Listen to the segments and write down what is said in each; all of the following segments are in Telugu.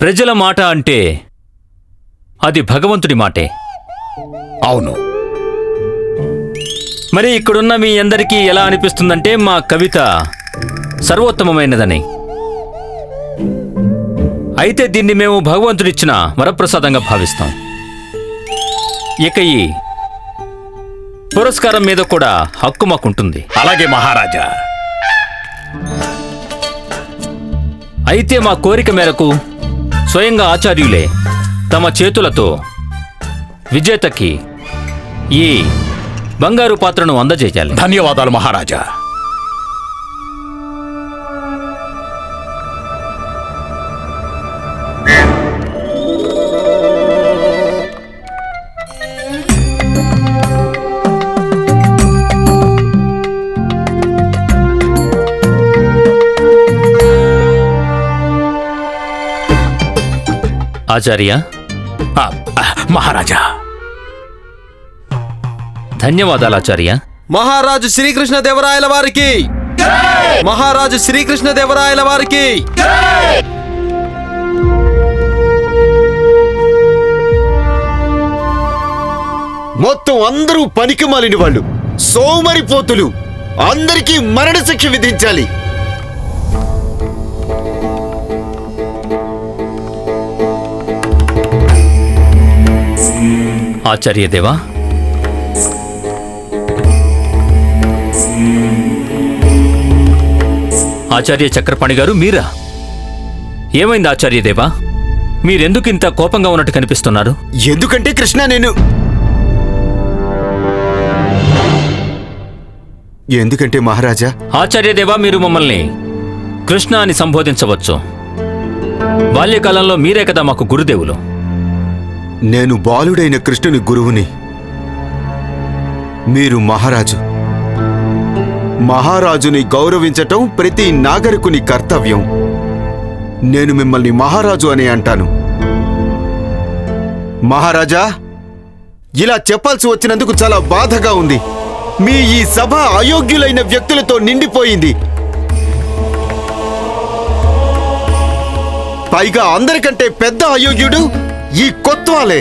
ప్రజల మాట అంటే అది భగవంతుడి మాటే. అవును. మరి ఇక్కడున్న మీ అందరికీ ఎలా అనిపిస్తుందంటే మా కవిత సర్వోత్తమమైనదని. అయితే దీన్ని మేము భగవంతుడిచ్చిన వరప్రసాదంగా భావిస్తాం. ఇక ఈ పురస్కారం మీద కూడా హక్కు మాకుంటుంది. అలాగే మహారాజా. అయితే మా కోరిక మేరకు స్వయంగా ఆచార్యులే తమ చేతులతో విజేతకి ఈ బంగారు పాత్రను అందజేయాలి. ధన్యవాదాలు మహారాజా. ఆచార్య? ఆ, ఆ, మహారాజా. ధన్యవాదాలు ఆచార్య. మహారాజు శ్రీకృష్ణ దేవరాయల వారికి. మహారాజు శ్రీకృష్ణ దేవరాయల వారికి. మొత్తం అందరూ పనికి మాలిన వాళ్ళు. సోమరిపోతులు. అందరికీ మరణశిక్ష విధించాలి. ఆచార్య దేవా. ఆచార్య చక్రపాణి గారు మీరా? ఏమైంది ఆచార్య దేవా? మీరెందుకు ఇంత కోపంగా ఉన్నట్టు కనిపిస్తున్నారు? ఎందుకంటే కృష్ణ నేను ఎందుకంటే మహారాజా ఆచార్య దేవా మీరు మమ్మల్ని కృష్ణ అని సంబోధించవచ్చు. బాల్యకాలంలో మీరే కదా మాకు గురుదేవులు. నేను బాలుడైన కృష్ణుని గురువుని. మీరు మహారాజు. మహారాజుని గౌరవించటం ప్రతి నాగరికుని కర్తవ్యం. నేను మిమ్మల్ని మహారాజు అని అంటాను. మహారాజా ఇలా చెప్పాల్సి వచ్చినందుకు చాలా బాధగా ఉంది. మీ ఈ సభ అయోగ్యులైన వ్యక్తులతో నిండిపోయింది. పైగా అందరికంటే పెద్ద అయోగ్యుడు ఈ కొత్వాలే.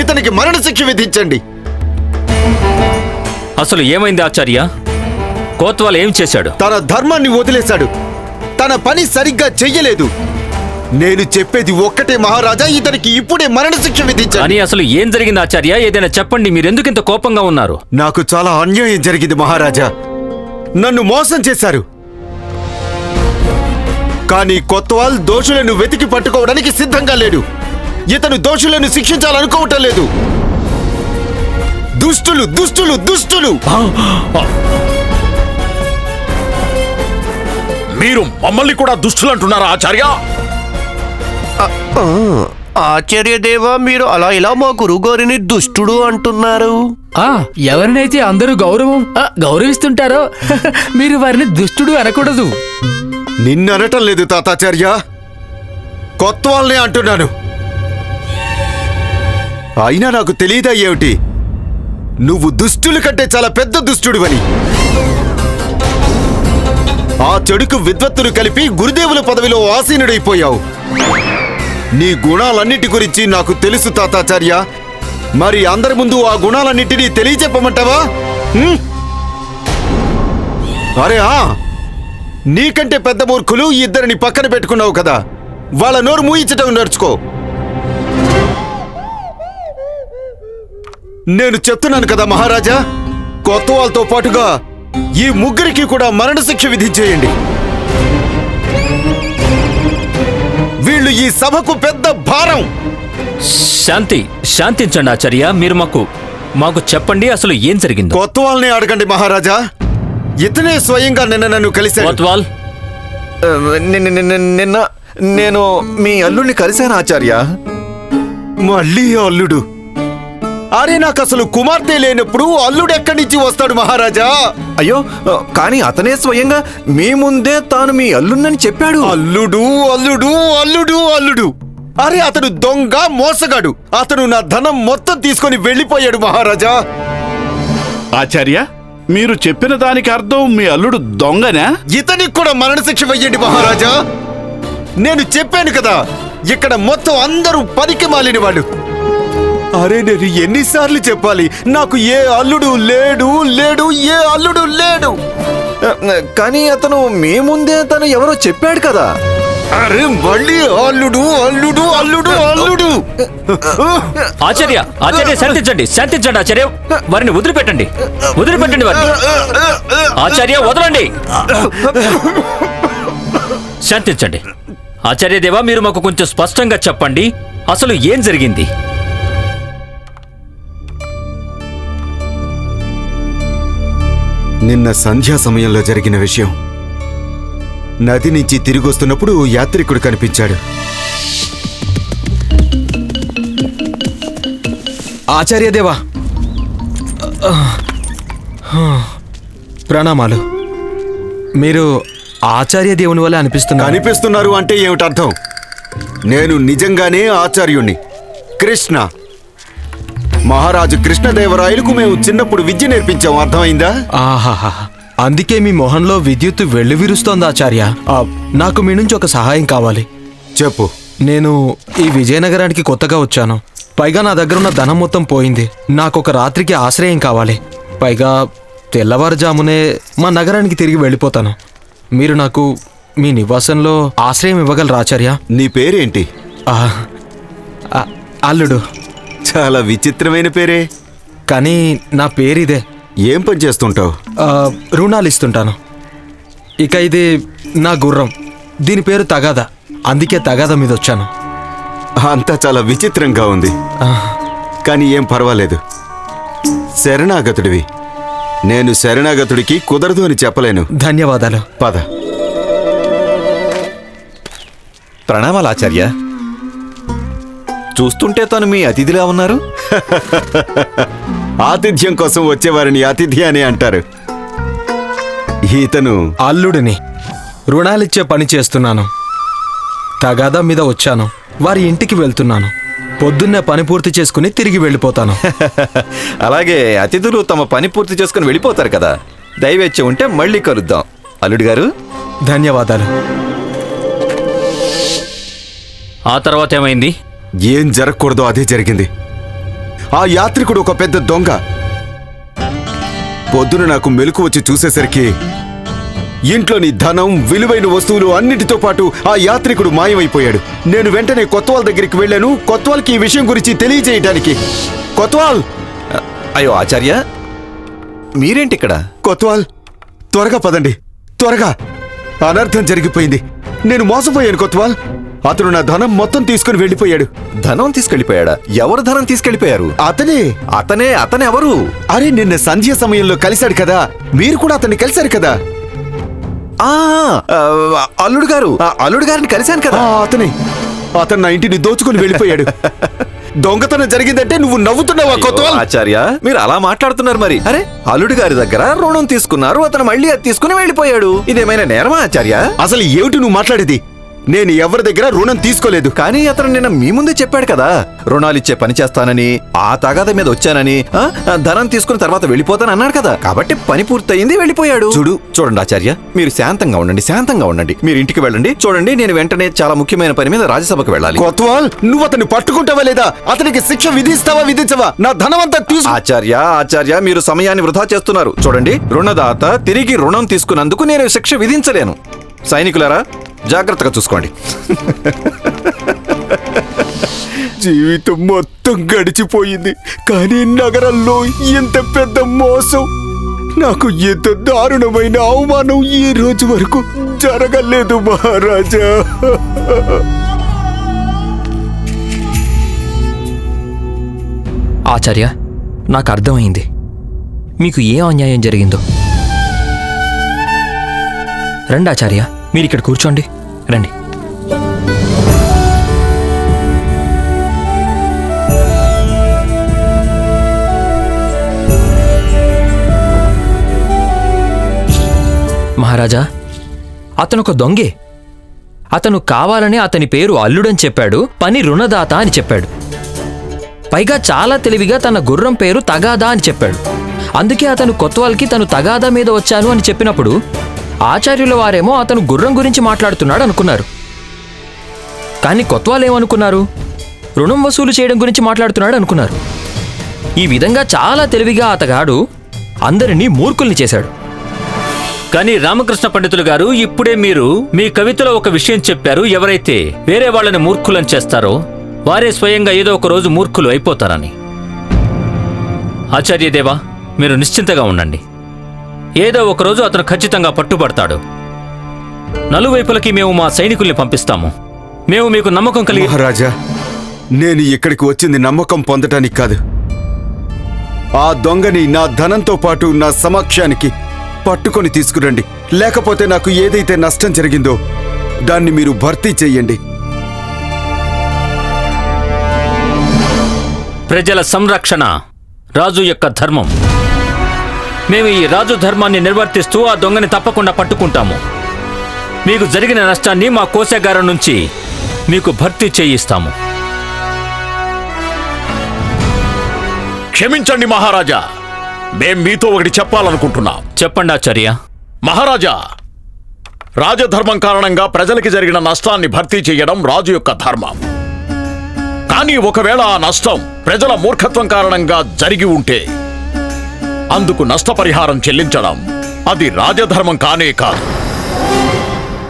ఇతనికి మరణశిక్ష విధించండి. అసలు ఏమైంది ఆచార్య? కోత్వాల్ ఏం చేశాడు? తన ధర్మాన్ని వదిలేశాడు. తన పని సరిగ్గా చెయ్యలేదు. నేను చెప్పేది ఒక్కటే మహారాజా ఇతనికి ఇప్పుడే మరణశిక్ష విధించండి. అని అసలు ఏం జరిగింది ఆచార్య? ఏదైనా చెప్పండి మీరెందుకు ఇంత కోపంగా ఉన్నారు? నాకు చాలా అన్యాయం జరిగింది మహారాజా. నన్ను మోసం చేశారు. కానీ కొత్తవాల్ దోషులను వెతికి పట్టుకోవడానికి సిద్ధంగా లేడు. ఇతను దోషులను శిక్షించాలనుకోవటం లేదు దుష్టులు దుష్టులు దుష్టులు. మీరు మమ్మల్ని కూడా దుష్టులు అంటున్నారా ఆచార్య? ఆచార్య దేవా మీరు అలా ఇలా మా గురుగారిని దుష్టుడు అంటున్నారు? ఆ ఎవరినైతే అందరూ గౌరవం ఆ, గౌరవిస్తుంటారో మీరు వారిని దుష్టుడు అనకూడదు. నిన్ననటం లేదు తాతాచార్య. కొత్త వాళ్ళనే అంటున్నాను. అయినా నాకు తెలియదా ఏమిటి? నువ్వు దుష్టుల కంటే చాలా పెద్ద దుష్టుడివని. ఆ చెడుకు విద్వత్తులు కలిపి గురుదేవుల పదవిలో ఆసీనుడైపోయావు. నీ గుణాలన్నిటి గురించి నాకు తెలుసు తాతాచార్య. మరి అందరి ముందు ఆ గుణాలన్నిటినీ తెలియచెప్పమంటావా? అరే ఆ! నీకంటే పెద్ద మూర్ఖులు ఇద్దరిని పక్కన పెట్టుకున్నావు కదా. వాళ్ళ నోరు మూయించటం నేర్చుకో. నేను చెప్తున్నాను కదా మహారాజా కొత్త వాళ్ళతో పాటుగా ఈ ముగ్గురికి కూడా మరణశిక్ష విధించేయండి. వీళ్ళు ఈ సభకు పెద్ద భారం. శాంతి శాంతించండి ఆచార్య మీరు మాకు మాకు చెప్పండి అసలు ఏం జరిగిందో. కొత్త వాళ్ళని అడగండి మహారాజా ఇతనే స్వయంగా నిన్న నన్ను కలిశాడు. కోత్వాల్? ఆ, నిన్న నిన్న- నిన్న నేను మీ అల్లుడిని కలిశాను ఆచార్య? మళ్ళీ అల్లుడు. అరే నాకు అసలు కుమార్తె లేనప్పుడు అల్లుడు ఎక్కడి నుంచి వస్తాడు మహారాజా? అయ్యో కానీ అతనే స్వయంగా మీ ముందే తాను మీ అల్లుడిని చెప్పాడు. అల్లుడు అల్లుడు అల్లుడు అల్లుడు. అరే అతడు దొంగ మోసగాడు. అతను నా ధనం మొత్తం తీసుకొని వెళ్ళిపోయాడు మహారాజా. ఆచార్య మీరు చెప్పిన దానికి అర్థం మీ అల్లుడు దొంగనా? ఇతనికి కూడా మరణశిక్ష వెయ్యండి మహారాజా. నేను చెప్పాను కదా ఇక్కడ మొత్తం అందరూ పనికి మాలిన వాళ్ళు. అరే నేను ఎన్నిసార్లు చెప్పాలి? నాకు ఏ అల్లుడు లేడు లేడు ఏ అల్లుడు లేడు. కానీ అతను మీ ముందే తను ఎవరో చెప్పాడు కదా. అరే మళ్ళీ అల్లుడు అల్లుడు అల్లుడు అల్లుడు. ఆచార్య ఆచార్య శాంతించండి శాంతించండి ఆచార్య. వారిని వదిలిపెట్టండి వదిలిపెట్టండి వారిని. ఆచార్య వదలండి. శాంతించండి. ఆచార్య దేవా మీరు మాకు కొంచెం స్పష్టంగా చెప్పండి. అసలు ఏం జరిగింది? నిన్న సంధ్యా సమయంలో జరిగిన విషయం. నది నుంచి తిరిగి వస్తున్నప్పుడు ఓ యాత్రికుడు కనిపించాడు. ఆచార్యదేవా. ప్రణామాలు. మీరు ఆచార్య దేవుని వల్ల అనిపిస్తున్నారు. కనిపిస్తున్నారు అంటే ఏమిటి అర్థం నేను నిజంగానే ఆచార్యుణ్ణి. కృష్ణ. మహారాజు కృష్ణదేవరాయలకు మేము చిన్నప్పుడు విద్య నేర్పించాం. అర్థమైందా? ఆహాహా. అందుకే మీ మొహంలో విద్యుత్ వెళ్ళి విరుస్తోంది ఆచార్య నాకు మీ నుంచి ఒక సహాయం కావాలి. చెప్పు. నేను ఈ విజయనగరానికి కొత్తగా వచ్చాను. పైగా నా దగ్గర ఉన్న ధనం మొత్తం పోయింది. నాకు ఒక రాత్రికి ఆశ్రయం కావాలి. పైగా తెల్లవారుజామునే మా నగరానికి తిరిగి వెళ్ళిపోతాను. మీరు నాకు మీ నివాసంలో ఆశ్రయం ఇవ్వగలరా ఆచార్య? నీ పేరేంటి? అల్లుడు. చాలా విచిత్రమైన పేరే. కానీ నా పేరిదే. ఏం పని చేస్తుంటావు? రుణాలు ఇస్తుంటాను. ఇక ఇది నా గుర్రం. దీని పేరు తగాదా. అందుకే తగాదా మీద వచ్చాను. అంతా చాలా విచిత్రంగా ఉంది. కానీ ఏం పర్వాలేదు. శరణాగతుడివి. నేను శరణాగతుడికి కుదరదు అని చెప్పలేను. ధన్యవాదాలు. పద. ప్రణామాలు ఆచార్య. చూస్తుంటే తను మీ అతిథిలా ఉన్నారు? ఆతిథ్యం కోసం వచ్చేవారిని అతిథి అని అంటారు. ఈతను అల్లుడిని రుణాలిచ్చే పని చేస్తున్నాను. తగాదా మీద వచ్చాను వారి ఇంటికి వెళ్తున్నాను. పొద్దున్నే పని పూర్తి చేసుకుని తిరిగి వెళ్ళిపోతాను. అలాగే అతిథులు తమ పని పూర్తి చేసుకుని వెళ్ళిపోతారు కదా. దయవేచ్ఛ ఉంటే మళ్ళీ కలుద్దాం. అల్లుడు గారు? ధన్యవాదాలు. ఆ తర్వాత ఏమైంది? ఏం జరగకూడదో అదే జరిగింది. ఆ యాత్రికుడు ఒక పెద్ద దొంగ. పొద్దున నాకు మెలకు వచ్చి చూసేసరికి ఇంట్లోని ధనం విలువైన వస్తువులు అన్నిటితో పాటు ఆ యాత్రికుడు మాయమైపోయాడు. నేను వెంటనే కొత్వాల్ దగ్గరికి వెళ్ళాను. కొత్వాల్కి ఈ విషయం గురించి తెలియజేయడానికి కొత్వాల్! అయ్యో ఆచార్య! మీరేంటి ఇక్కడ కొత్వాల్! త్వరగా పదండి. త్వరగా! అనర్థం జరిగిపోయింది. నేను మోసపోయాను కొత్వాల్. అతను నా ధనం మొత్తం తీసుకుని వెళ్ళిపోయాడు. ధనం తీసుకెళ్ళిపోయాడా ఎవరు ధనం తీసుకెళ్ళిపోయారు అతనే. అతనే అతనే ఎవరు అరే నిన్న సంధ్య సమయంలో కలిశాడు కదా. మీరు కూడా అతన్ని కలిశారు కదా? ఆ అల్లుడు గారు ఆ, అల్లుడు గారిని కలిశాను ఆ, కదా అతనే. అతను నా ఇంటిని దోచుకుని వెళ్ళిపోయాడు. దొంగతనం జరిగిందంటే నువ్వు నవ్వుతున్నావా కొత్వాల్? ఆచార్య మీరు అలా మాట్లాడుతున్నారు మరి. అరే అల్లుడు గారి దగ్గర రుణం తీసుకున్నారు అతను మళ్ళీ అది తీసుకుని వెళ్ళిపోయాడు. ఇదేమైనా నేరమా ఆచార్య? అసలు ఏమిటి నువ్వు మాట్లాడేది? నేను ఎవరి దగ్గర రుణం తీసుకోలేదు. కానీ అతను నిన్న మీ ముందే చెప్పాడు కదా రుణాలు ఇచ్చే పని చేస్తానని ఆ తగాద మీద వచ్చానని ఆ, ధనం తీసుకున్న తర్వాత వెళ్ళిపోతాను అన్నాడు కదా. కాబట్టి పని పూర్తయింది వెళ్ళిపోయాడు. చూడు చూడండి ఆచార్య మీరు శాంతంగా ఉండండి శాంతంగా ఉండండి. మీరు ఇంటికి వెళ్ళండి. చూడండి నేను వెంటనే చాలా ముఖ్యమైన పని మీద రాజ్యసభకు వెళ్ళాలి. కొత్వాల్ నువ్వు అతన్ని పట్టుకుంటావా లేదా? అతనికి శిక్ష విధిస్తావా విధించవా? నా ధనం అంతా తీసు ఆచార్య ఆచార్య మీరు సమయాన్ని వృధా చేస్తున్నారు. చూడండి రుణదాత తిరిగి రుణం తీసుకున్నందుకు నేను శిక్ష విధించలేను. సైనికులారా జాగ్రత్తగా చూసుకోండి. జీవితం మొత్తం గడిచిపోయింది కానీ నగరంలో ఇంత పెద్ద మోసం? నాకు ఇంత దారుణమైన అవమానం ఈ రోజు వరకు జరగలేదు మహారాజా. ఆచార్య నాకు అర్థమైంది. మీకు ఏ అన్యాయం జరిగిందో. రండి ఆచార్య. మీరు ఇక్కడ కూర్చోండి. రండి. మహారాజా అతను ఒక దొంగే. అతను కావాలని అతని పేరు అల్లుడని చెప్పాడు పని రుణదాత అని చెప్పాడు. పైగా చాలా తెలివిగా తన గుర్రం పేరు తగాదా అని చెప్పాడు. అందుకే అతను కొత్వాల్కి తను తగాదా మీద వచ్చాను అని చెప్పినప్పుడు ఆచార్యుల వారేమో అతను గుర్రం గురించి మాట్లాడుతున్నాడు అనుకున్నారు. కానీ కొత్వాలు ఏమనుకున్నారు? రుణం వసూలు చేయడం గురించి మాట్లాడుతున్నాడు అనుకున్నారు. ఈ విధంగా చాలా తెలివిగా అతగాడు అందరినీ మూర్ఖుల్ని చేశాడు. కానీ రామకృష్ణ పండితులు గారు ఇప్పుడే మీరు మీ కవితలో ఒక విషయం చెప్పారు. ఎవరైతే వేరే వాళ్ళని మూర్ఖులను చేస్తారో వారే స్వయంగా ఏదో ఒక రోజు మూర్ఖులు అయిపోతారని. ఆచార్యదేవా మీరు నిశ్చింతగా ఉండండి. ఏదో ఒక రోజు అతను ఖచ్చితంగా పట్టుబడతాడు. నలువైపులకి మేము మా సైనికుల్ని పంపిస్తాము. మేము మీకు నమ్మకం కలిగి మహారాజా నేను ఇక్కడికి వచ్చింది నమ్మకం పొందటానికి కాదు. ఆ దొంగని నా ధనంతో పాటు నా సమక్షానికి పట్టుకొని తీసుకురండి. లేకపోతే నాకు ఏదైతే నష్టం జరిగిందో దాన్ని మీరు భర్తీ చెయ్యండి ప్రజల సంరక్షణ రాజు యొక్క ధర్మం. మేము ఈ రాజు ధర్మాన్ని నిర్వర్తిస్తూ ఆ దొంగని తప్పకుండా పట్టుకుంటాము. మీకు జరిగిన నష్టాన్ని మా కోశాగారం నుంచి మీకు భర్తీ చేయిస్తాము. క్షమించండి మహారాజా. మేం మీతో ఒకటి చెప్పాలనుకుంటున్నాం. చెప్పండి ఆచార్య. మహారాజా రాజధర్మం కారణంగా ప్రజలకి జరిగిన నష్టాన్ని భర్తీ చేయడం రాజు యొక్క ధర్మం. కానీ ఒకవేళ ఆ నష్టం ప్రజల మూర్ఖత్వం కారణంగా జరిగి ఉంటే అందుకు నష్టపరిహారం చెల్లించడం. అది రాజధర్మం కానే కాదు.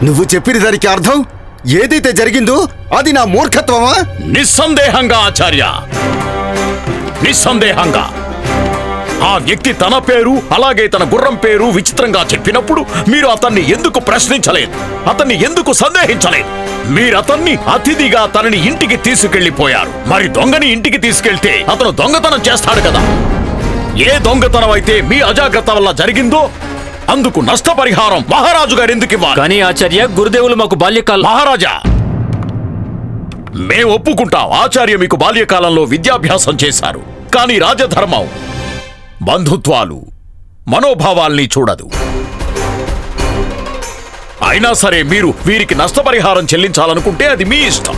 నువ్వు చెప్పిన దానికి అర్థం? ఏదైతే జరిగిందో అది నా మూర్ఖత్వమా? నిస్సందేహంగా ఆచార్య. నిస్సందేహంగా. ఆ వ్యక్తి తన పేరు అలాగే తన గుర్రం పేరు విచిత్రంగా చెప్పినప్పుడు మీరు అతన్ని ఎందుకు ప్రశ్నించలేదు? అతన్ని ఎందుకు సందేహించలేదు? మీరు అతన్ని అతిథిగా తనని ఇంటికి తీసుకెళ్ళిపోయారు మరి దొంగని ఇంటికి తీసుకెళ్తే అతను దొంగతనం చేస్తాడు కదా? ఏ దొంగతనం అయితే మీ అజాగ్రత్త వల్ల జరిగిందో అందుకు నష్టపరిహారం మహారాజు గారు ఎందుకు ఇవ్వాలి? కానీ ఆచార్య గురుదేవులు మాకు బాల్యకాల మహారాజా మేం ఒప్పుకుంటాం. ఆచార్య మీకు బాల్యకాలంలో విద్యాభ్యాసం చేశారు. కానీ రాజధర్మం బంధుత్వాలు మనోభావాల్ని చూడదు. అయినా సరే మీరు వీరికి నష్టపరిహారం చెల్లించాలనుకుంటే అది మీ ఇష్టం.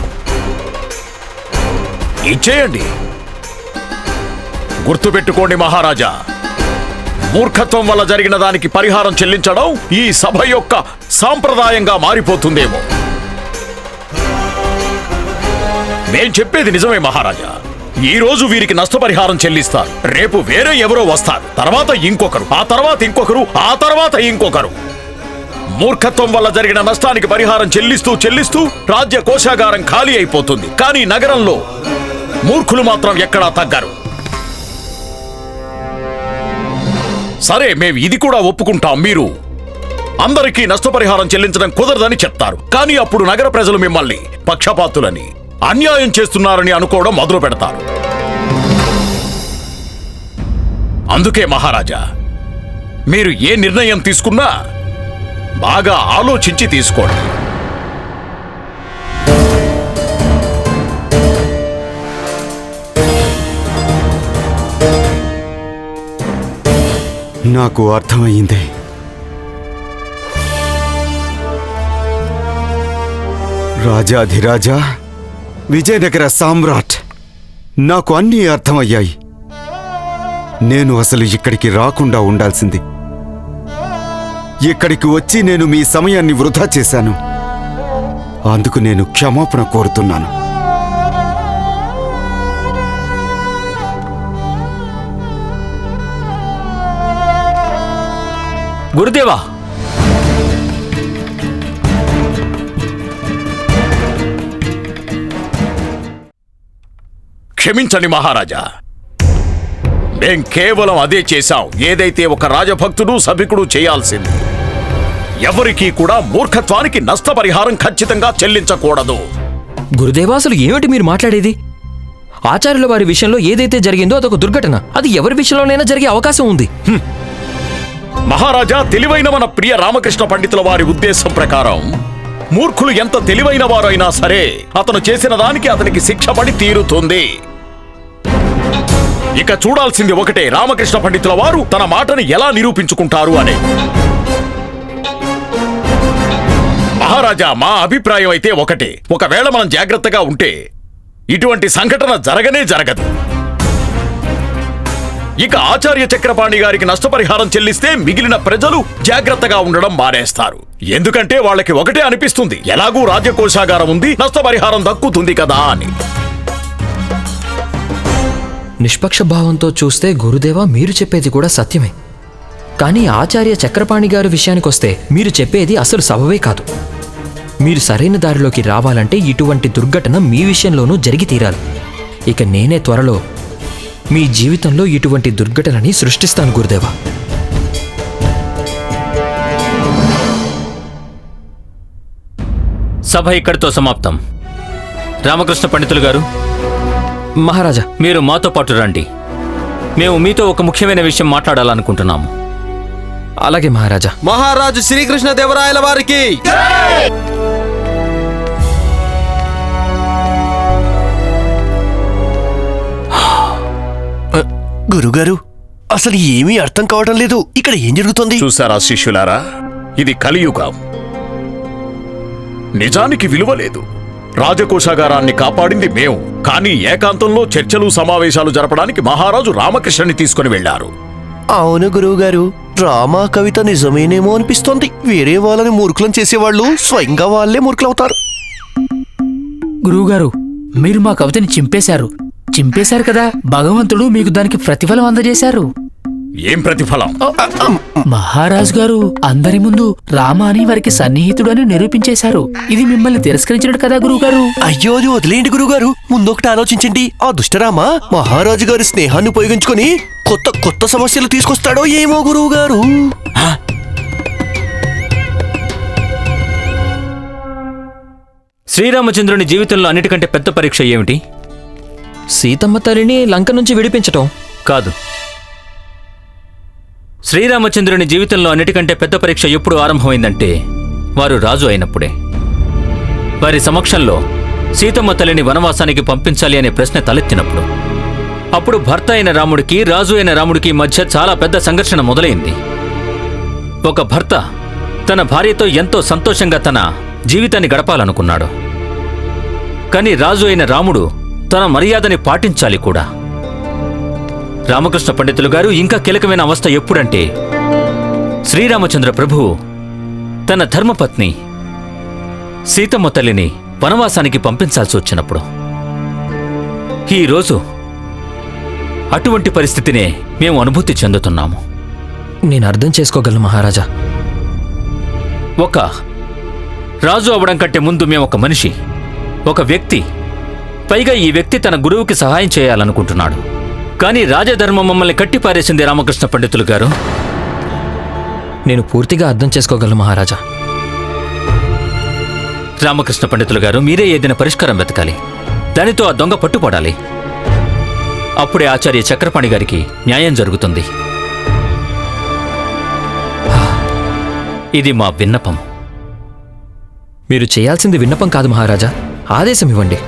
ఇచ్చేయండి గుర్తుపెట్టుకోండి మహారాజా. మూర్ఖత్వం వల్ల జరిగిన దానికి పరిహారం చెల్లించడం ఈ సభ యొక్క సాంప్రదాయంగా మారిపోతుందేమో. మేం చెప్పేది నిజమే మహారాజా. ఈ రోజు వీరికి నష్టపరిహారం చెల్లిస్తారు. రేపు వేరే ఎవరో వస్తారు. తర్వాత ఇంకొకరు. ఆ తర్వాత ఇంకొకరు. ఆ తర్వాత ఇంకొకరు. మూర్ఖత్వం వల్ల జరిగిన నష్టానికి పరిహారం చెల్లిస్తూ చెల్లిస్తూ రాజ్య కోశాగారం ఖాళీ అయిపోతుంది. కానీ నగరంలో మూర్ఖులు మాత్రం ఎక్కడా తగ్గరు. సరే మేము ఇది కూడా ఒప్పుకుంటాం మీరు. అందరికీ నష్టపరిహారం చెల్లించడం కుదరదని చెప్తారు. కానీ అప్పుడు నగర ప్రజలు మిమ్మల్ని పక్షపాతులని అన్యాయం చేస్తున్నారని అనుకోవడం మొదలు పెడతారు. అందుకే మహారాజా మీరు ఏ నిర్ణయం తీసుకున్నా బాగా ఆలోచించి తీసుకోండి. నాకు అర్థమయ్యింది రాజాధిరాజా విజయనగర సామ్రాట్ నాకు అన్నీ అర్థమయ్యాయి. నేను అసలు ఇక్కడికి రాకుండా ఉండాల్సింది. ఇక్కడికి వచ్చి నేను మీ సమయాన్ని వృధా చేశాను. అందుకు నేను క్షమాపణ కోరుతున్నాను. గురుదేవా! క్షమించండి మహారాజా. మేం కేవలం అదే చేశాం. ఏదైతే ఒక రాజభక్తుడు సభికుడు చేయాల్సింది. ఎవరికీ కూడా మూర్ఖత్వానికి నష్టపరిహారం ఖచ్చితంగా చెల్లించకూడదు. గురుదేవా అసలు ఏమిటి మీరు మాట్లాడేది? ఆచార్యుల వారి విషయంలో ఏదైతే జరిగిందో అదొక దుర్ఘటన. అది ఎవరి విషయంలోనైనా జరిగే అవకాశం ఉంది. మహారాజా తెలివైన మన ప్రియ రామకృష్ణ పండితుల వారి ఉద్దేశం ప్రకారం మూర్ఖులు ఎంత తెలివైన వారైనా సరే అతను చేసిన దానికి అతనికి శిక్ష పడి తీరుతుంది. ఇక చూడాల్సింది ఒకటే రామకృష్ణ పండితుల వారు తన మాటని ఎలా నిరూపించుకుంటారు అనే. మహారాజా మా అభిప్రాయం అయితే ఒకటే. ఒకవేళ మనం జాగ్రత్తగా ఉంటే ఇటువంటి సంఘటన జరగనే జరగదు. ఇక ఆచార్య చక్రపాణి గారికి నష్టపరిహారం చెల్లిస్తే మిగిలిన ప్రజలు జాగ్రత్తగా ఉండడం మానేస్తారు. ఎందుకంటే వాళ్ళకి ఒకటే అనిపిస్తుంది. ఎలాగూ రాజ్యకోశాగారం ఉంది నష్టపరిహారం దక్కుతుంది కదా అని. నిష్పక్ష భావంతో చూస్తే గురుదేవ మీరు చెప్పేది కూడా సత్యమే. కానీ ఆచార్య చక్రపాణి గారి విషయానికొస్తే మీరు చెప్పేది అసలు సబవే కాదు. మీరు సరైన దారిలోకి రావాలంటే ఇటువంటి దుర్ఘటన మీ విషయంలోనూ జరిగి తీరాలి. ఇక నేనే త్వరలో మీ జీవితంలో ఇటువంటి దుర్ఘటనని సృష్టిస్తాను గురుదేవా. సభ ఇక్కడితో సమాప్తం. రామకృష్ణ పండితులు గారు మహారాజా. మీరు మాతో పాటు రండి. మేము మీతో ఒక ముఖ్యమైన విషయం మాట్లాడాలనుకుంటున్నాము. అలాగే మహారాజా. మహారాజు శ్రీకృష్ణ దేవరాయల వారికి గురుగారు అసలు ఏమీ అర్థం కావడం లేదు. ఇక్కడ ఏం జరుగుతుంది? చూసారా శిష్యులారా? ఇది కలియుగం. నిజానికి విలువ లేదు. రాజకోశాగారాన్ని కాపాడింది మేము. కానీ ఏకాంతంలో చర్చలు సమావేశాలు జరపడానికి మహారాజు రామకృష్ణని తీసుకుని వెళ్ళారు అవును గురువుగారు డ్రామా కవిత నిజమేనేమో అనిపిస్తోంది. వేరే వాళ్ళని మూర్ఖులను చేసేవాళ్ళు స్వయంగా వాళ్ళే మూర్ఖులవుతారు. గురువుగారు మీరు మా కవితని చింపేశారు. చింపేశారు కదా. భగవంతుడు మీకు దానికి ప్రతిఫలం అందజేశారు. ఏం ప్రతిఫలం? మహారాజు గారు అందరి ముందు రామ అని వారికి సన్నిహితుడు అని నిరూపించేశారు. ఇది మిమ్మల్ని తిరస్కరించినట్టు కదా గురువుగారు? అయ్యో అది వదిలేండి గురుగారు ముందొకటి ఆలోచించండి. ఆ దుష్టరామ మహారాజు గారి స్నేహాన్ని ఉపయోగించుకొని కొత్త కొత్త సమస్యలు తీసుకొస్తాడో ఏమో గురువు గారు శ్రీరామచంద్రుని జీవితంలో అన్నిటికంటే పెద్ద పరీక్ష ఏమిటి? సీతమ్మ తల్లిని లంక నుంచి విడిపించటం? కాదు. శ్రీరామచంద్రుని జీవితంలో అన్నిటికంటే పెద్ద పరీక్ష ఎప్పుడు ఆరంభమైందంటే వారు రాజు అయినప్పుడే. వారి సమక్షంలో సీతమ్మ తల్లిని వనవాసానికి పంపించాలి అనే ప్రశ్న తలెత్తినప్పుడు అప్పుడు భర్త అయిన రాముడికి రాజు అయిన రాముడికి మధ్య చాలా పెద్ద సంఘర్షణ మొదలైంది. ఒక భర్త తన భార్యతో ఎంతో సంతోషంగా తన జీవితాన్ని గడపాలనుకున్నాడు. కానీ రాజు అయిన రాముడు తన మర్యాదని పాటించాలి కూడా. రామకృష్ణ పండితులు గారు ఇంకా కీలకమైన అవస్థ ఎప్పుడంటే శ్రీరామచంద్ర ప్రభువు తన ధర్మపత్ని సీతమ్మ తల్లిని వనవాసానికి పంపించాల్సి వచ్చినప్పుడు. ఈరోజు అటువంటి పరిస్థితినే మేము అనుభూతి చెందుతున్నాము. నేను అర్థం చేసుకోగలను మహారాజా. ఒక రాజు అవడం కంటే ముందు మేము ఒక మనిషి ఒక వ్యక్తి పైగా ఈ వ్యక్తి తన గురువుకి సహాయం చేయాలనుకుంటున్నాడు. కానీ రాజధర్మం మమ్మల్ని కట్టిపారేసింది రామకృష్ణ పండితులు గారు. నేను పూర్తిగా అర్థం చేసుకోగలను మహారాజా. రామకృష్ణ పండితులు గారు మీరే ఏదైనా పరిష్కారం వెతకాలి. దానితో ఆ దొంగ పట్టుపడాలి. అప్పుడే ఆచార్య చక్రపాణి గారికి న్యాయం జరుగుతుంది. ఇది మా విన్నపం. మీరు చేయాల్సింది విన్నపం కాదు మహారాజా. ఆదేశం ఇవ్వండి.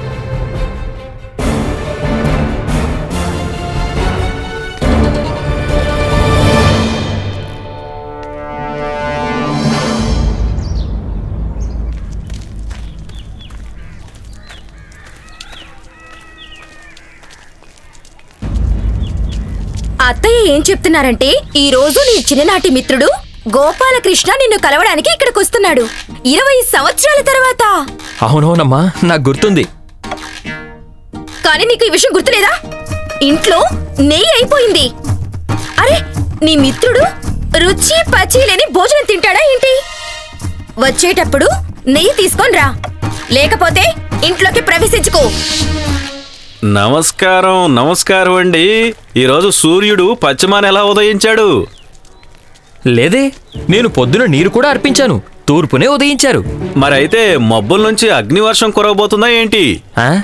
అత్తయ్య ఏం చెప్తున్నారంటే ఈ రోజు నీ చిన్ననాటి మిత్రుడు గోపాలకృష్ణ నిన్ను కలవడానికి ఇక్కడికి వస్తున్నాడు ఇరవై సంవత్సరాల తర్వాత. అవునవునమ్మా నాకు గుర్తుంది. కానీ నీకు ఈ విషయం గుర్తులేదా? ఇంట్లో నెయ్యి అయిపోయింది. అరే నీ మిత్రుడు రుచి పచి లేని భోజనం తింటాడా ఏంటి? వచ్చేటప్పుడు నెయ్యి తీసుకొని రా. లేకపోతే ఇంట్లోకి ప్రవేశించుకో. నమస్కారం నమస్కారం అండి. ఈరోజు సూర్యుడు పశ్చిమాన ఎలా ఉదయించాడు? లేదే నేను పొద్దున నీరు కూడా అర్పించాను తూర్పునే ఉదయించారు. మరైతే మబ్బుల నుంచి అగ్నివర్షం కురవబోతుందా ఏంటి? ఆ?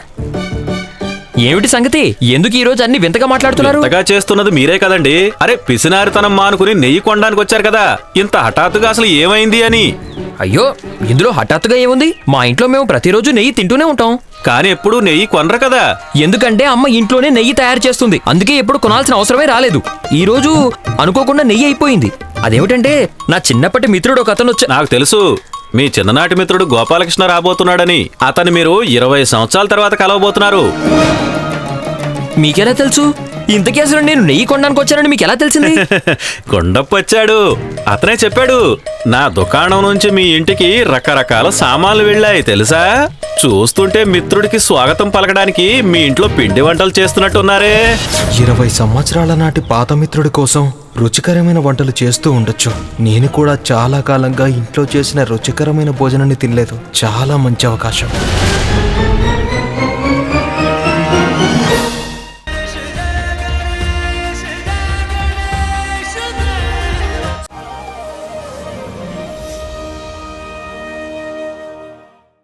ఏమిటి సంగతి? ఎందుకు ఈ రోజు అన్ని వింతగా మాట్లాడుతున్నారు? ఇంతగా చేస్తున్నది మీరే కదండి. అరే పిసినారితనం మానుకుని నెయ్యి కొనడానికి వచ్చారు కదా. ఇంత హఠాత్తుగా అసలు ఏమైంది అని? అయ్యో ఇందులో హఠాత్తుగా ఏముంది? మా ఇంట్లో మేము ప్రతిరోజు నెయ్యి తింటూనే ఉంటాం. కానీ ఎప్పుడు నెయ్యి కొనరు కదా. ఎందుకంటే అమ్మ ఇంట్లోనే నెయ్యి తయారు చేస్తుంది. అందుకే ఎప్పుడు కొనాల్సిన అవసరమే రాలేదు. ఈ రోజు అనుకోకుండా నెయ్యి అయిపోయింది. అదేమిటంటే నా చిన్నప్పటి మిత్రుడు ఒక అతను వచ్చా నాకు తెలుసు. మీ చిన్ననాటి మిత్రుడు గోపాలకృష్ణ రాబోతున్నాడని. అతను మీరు ఇరవై సంవత్సరాల తర్వాత కలవబోతున్నారు. మీకెలా తెలుసు? ఇంతకీ అసలు నేను నెయ్యి కొనడానికి వచ్చానని మీకు ఎలా తెలిసింది? కొండప్ప వచ్చాడు అతనే చెప్పాడు నా దుకాణం నుంచి మీ ఇంటికి రకరకాల సామాన్లు వెళ్ళాయి తెలుసా? చూస్తుంటే మిత్రుడికి స్వాగతం పలకడానికి మీ ఇంట్లో పిండి వంటలు చేస్తున్నట్టున్నారే. ఇరవై సంవత్సరాల నాటి పాత మిత్రుడి కోసం రుచికరమైన వంటలు చేస్తూ ఉండొచ్చు. నేను కూడా చాలా కాలంగా ఇంట్లో చేసిన రుచికరమైన భోజనాన్ని తినలేదు. చాలా మంచి అవకాశం.